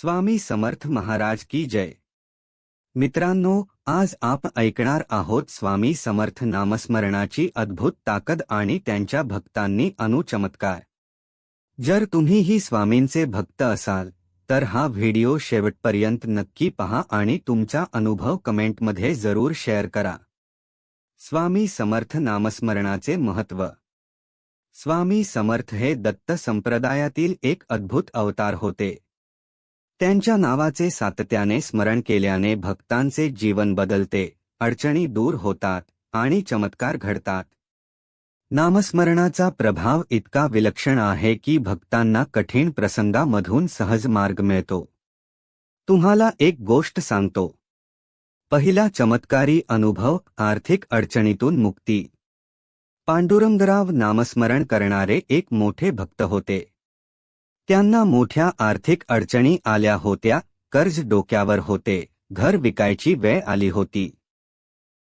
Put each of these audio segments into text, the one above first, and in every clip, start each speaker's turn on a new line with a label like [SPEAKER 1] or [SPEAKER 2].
[SPEAKER 1] स्वामी समर्थ महाराज की जय। मित्रांनो आज आपण ऐकणार आहोत स्वामी समर्थ नामस्मरणाची अद्भुत ताकद आणि त्यांच्या भक्तांनी अनुचमत्कार। जर तुम्हीही स्वामींचे भक्त असाल तर हा व्हिडिओ शेवटपर्यंत नक्की पहा आणि तुमचा अनुभव कमेंटमध्ये जरूर शेअर करा। स्वामी समर्थ नामस्मरणाचे महत्त्व। स्वामी समर्थ हे दत्त संप्रदायातील एक अद्भुत अवतार होते। त्यांच्या नावाचे सातत्याने स्मरण केल्याने भक्तांचे जीवन बदलते अडचणी दूर होतात आणि चमत्कार घडतात. नामस्मरणाचा प्रभाव इतका विलक्षण आहे की भक्तांना कठीण प्रसंगामधून सहज मार्ग मिळतो. तुम्हाला एक गोष्ट सांगतो. पहिला चमत्कारी अनुभव आर्थिक अडचणीतून मुक्ती. पांडुरंगराव नामस्मरण करणारे एक मोठे भक्त होते. त्यांना मोठ्या आर्थिक अडचणी आल्या होत्या कर्ज डोक्यावर होते घर विकायची वेळ आली होती.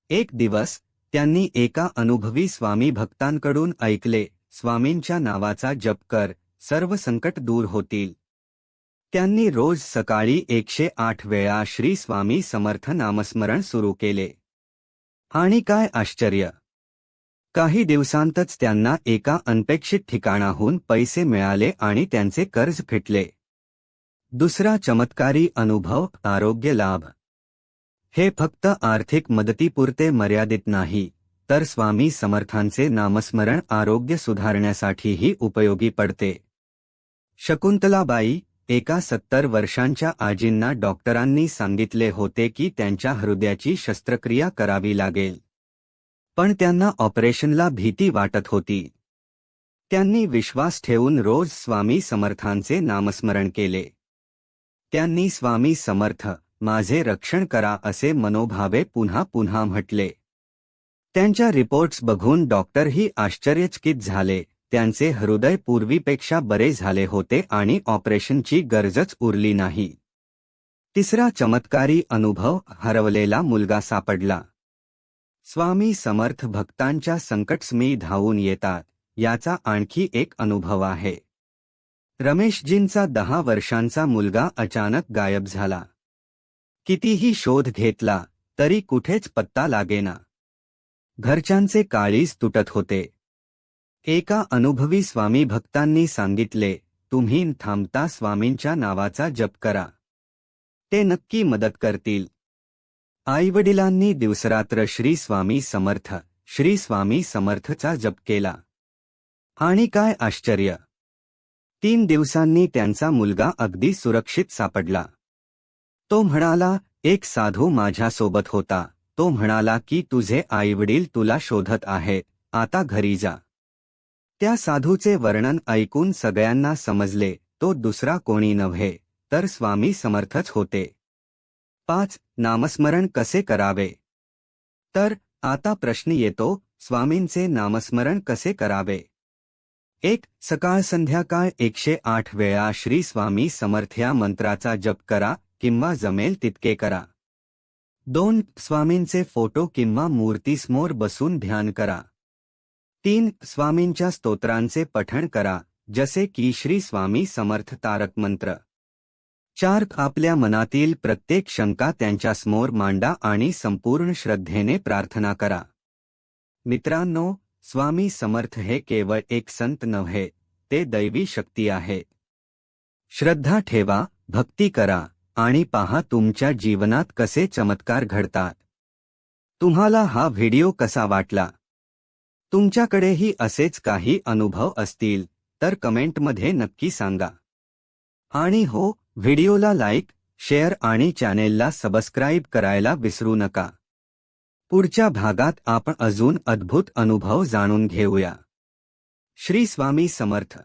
[SPEAKER 1] एक दिवस त्यांनी एका अनुभवी स्वामी भक्तांकडून ऐकले स्वामींच्या नावाचा जप कर सर्व संकट दूर होतील. त्यांनी रोज सकाळी एकशे आठ वेळा श्री स्वामी समर्थ नामस्मरण सुरू केले. आणि काय आश्चर्य! काही दिवसांतच त्यांना एका अनपेक्षित ठिकाणाहून पैसे मिळाले आणि त्यांचे कर्ज फिटले. दुसरा चमत्कारी अनुभव आरोग्य लाभ. हे फक्त आर्थिक मदतीपुरते मर्यादित नाही तर स्वामी समर्थांचे नामस्मरण आरोग्य सुधारण्यासाठीही उपयोगी पडते. शकुंतलाबाई एका सत्तर वर्षांच्या आजींना डॉक्टरांनी सांगितले होते की त्यांच्या हृदयाची शस्त्रक्रिया करावी लागेल. पण त्यांना ऑपरेशनला भीती वाटत होती. त्यांनी विश्वास ठेवून रोज स्वामी समर्थांचे नामस्मरण केले. त्यांनी स्वामी समर्थ माझे रक्षण करा असे मनोभावे पुन्हा पुन्हा म्हटले. त्यांच्या रिपोर्ट्स बघून डॉक्टरही आश्चर्यचकित झाले. त्यांचे हृदय पूर्वीपेक्षा बरे झाले होते आणि ऑपरेशनची गरजच उरली नाही. तिसरा चमत्कारी अनुभव हरवलेला मुलगा सापडला. स्वामी समर्थ भक्तांच्या संकटस्मी धावून येतात याचा आणखी एक अनुभव आहे. रमेशजींचा दहा वर्षांचा मुलगा अचानक गायब झाला. कितीही शोध घेतला तरी कुठेच पत्ता लागेना. घरच्यांचे काळीज तुटत होते. एका अनुभवी स्वामी भक्तांनी सांगितले तुम्ही थांबता स्वामींच्या नावाचा जप करा. ते नक्की मदत करतील. आईवडिलांनी दिवसरात्र श्री स्वामी समर्थ श्री स्वामी समर्थचा जप केला. आणि काय आश्चर्य! तीन दिवसांनी त्यांचा मुलगा अगदी सुरक्षित सापडला. तो म्हणाला एक साधू माझ्यासोबत होता. तो म्हणाला की तुझे आईवडील तुला शोधत आहेत. आता घरी जा. त्या साधूचे वर्णन ऐकून सगळ्यांना समजले तो दुसरा कोणी नव्हे तर स्वामी समर्थच होते. पाच नामस्मरण कसे करावे? तर आता प्रश्न येतो, स्वामींचे नामस्मरण कसे करावे? एक, सकाळ संध्याकाळ एकशे आठ वेळा श्री स्वामी समर्थ मंत्राचा जप करा किंवा जमेल तितके करा. दोन, स्वामींचे फ़ोटो किंवा मूर्तीसमोर बसून ध्यान करा. तीन, स्वामींच्या स्तोत्रांचे पठण करा, जसे की श्री स्वामी समर्थ तारक मंत्र. चार्क आपल्या मनातील प्रत्येक शंका त्यांच्यासमोर मांडा आणि संपूर्ण श्रद्धेने प्रार्थना करा. मित्रांनो स्वामी समर्थ हे केवळ एक संत नव्हे ते दैवी शक्ती आहे. श्रद्धा ठेवा भक्ती करा आणि पहा तुमच्या जीवनात कसे चमत्कार घडतात. तुम्हाला हा व्हिडिओ कसा वाटला? तुमच्याकडेही असेच काही अनुभव असतील तर कमेंटमध्ये नक्की सांगा. आणि हो व्हिडिओला लाईक शेअर आणि चॅनेलला सबस्क्राईब करायला विसरू नका. पुढच्या भागात आपण अजून अद्भुत अनुभव जाणून घेऊया. श्री स्वामी समर्थ.